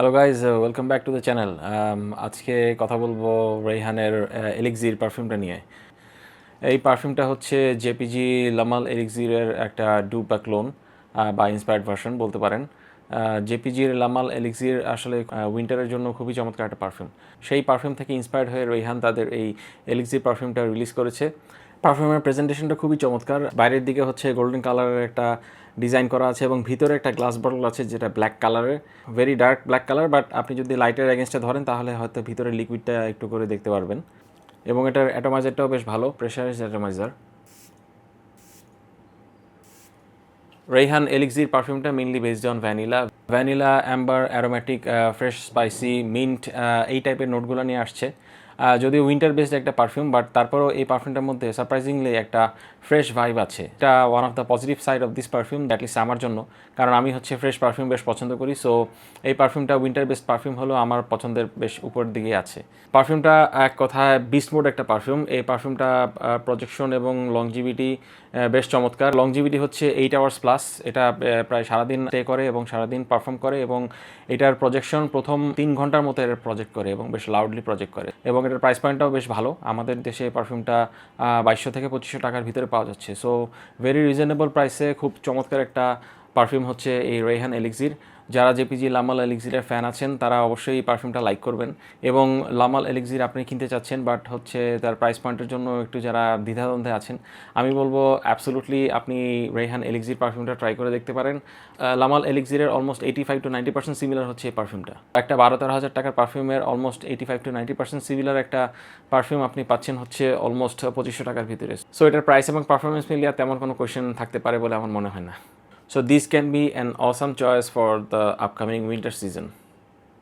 Hello guys welcome back to the channel আজকে কথা বলব রেহানের এলিক্সির পারফিউমটা নিয়ে। এই পারফিউমটা হচ্ছে জেপিজি লামাল এলিক্সিরের একটা ডুপা ক্লোন বা ইন্সপায়ার্ড ভার্সন বলতে পারেন। জেপিজির লামাল এলিক্সির আসলে উইন্টারের জন্য খুবই চমৎকার একটা পারফিউম সেই পারফিউম থেকে ইন্সপায়ার্ড হয়ে রেহান তাদের এই এলিক্সির পারফিউমটা রিলিজ করেছে। পারফিউমের প্রেজেন্টেশনটা খুবই চমৎকার। বাইরের দিকে হচ্ছে গোল্ডেন কালারের একটা ডিজাইন করা আছে এবং ভিতরে একটা গ্লাস বটল আছে যেটা ব্ল্যাক কালারের very dark black colour but আপনি যদি লাইটের এগেনস্টে ধরেন, তাহলে হয়তো ভিতরে লিকুইডটা একটু করে দেখতে পারবেন। এবং এটার অ্যাটোমাইজারটাও বেশ ভালো pressurise অ্যাটোমাইজার Rehan elixir পারফিউমটা mainly based on vanilla vanilla amber aromatic fresh spicy mint এই টাইপের নোটগুলো নিয়ে আসছে। যদিও উইন্টার বেসড একটা পারফিউম বাট তারপরেও এই পারফিউমটার মধ্যে সারপ্রাইজিংলি একটা ফ্রেশ ভাইব আছে। এটা one of the positive side of this perfume that at least আমার জন্য, কারণ আমি হচ্ছে ফ্রেশ পারফিউম বেশ পছন্দ করি। সো এই পারফিউমটা উইন্টার বেসড পারফিউম হলো আমার পছন্দের বেশ উপর দিকে আছে। পারফিউমটা এক কথায় বিস্ট মোড একটা পারফিউম এই পারফিউমটা প্রজেকশন এবং লংজিভিটি বেশ চমৎকার। লংজিভিটি হচ্ছে এইট আওয়ার্স প্লাস এটা প্রায় সারাদিন স্টে করে এবং সারাদিন পারফর্ম করে এবং এটার প্রজেকশন প্রথম তিন ঘণ্টার মতো এর প্রজেক্ট করে এবং বেশ লাউডলি প্রজেক্ট করে। এবং এটার প্রাইস পয়েন্টটাও বেশ ভালো। আমাদের দেশে এই পারফিউমটা বাইশশো থেকে পঁচিশশো টাকার ভিতরে পাওয়া যাচ্ছে। সো ভেরি রিজনেবল প্রাইসে খুব চমৎকার একটা পারফিউম হচ্ছে এই রেহান এলিক্সির যারা জেপিজি লামাল এলিক্সিরের ফ্যান আছেন, তারা অবশ্যই এই পারফিউমটা লাইক করবেন। এবং লামাল এলিক্সির আপনি কিনতে চাচ্ছেন বাট হচ্ছে তার প্রাইস পয়েন্টের জন্য একটু যারা দ্বিধাদ্বন্দ্বে আছেন, আমি বলব অ্যাবসোলুটলি আপনি রেহান এলিক্সির পারফিউমটা ট্রাই করে দেখতে পারেন। লামাল এলিক্সিরের almost eighty five to ninety percent similar হচ্ছে এই পারফিউমটা একটা বারো তেরো হাজার টাকার পারফিউমের almost eighty five to ninety percent similar একটা পারফিউম আপনি পাচ্ছেন হচ্ছে অলমোস্ট পঁচিশশো টাকার ভিতরে। সো এটার প্রাইস এবং পারফরমেন্স মিলিয়ে তেমন কোনো কোয়েশ্চেন থাকতে পারে বলে আমার মনে হয় না। So this can be an awesome choice for the upcoming winter season.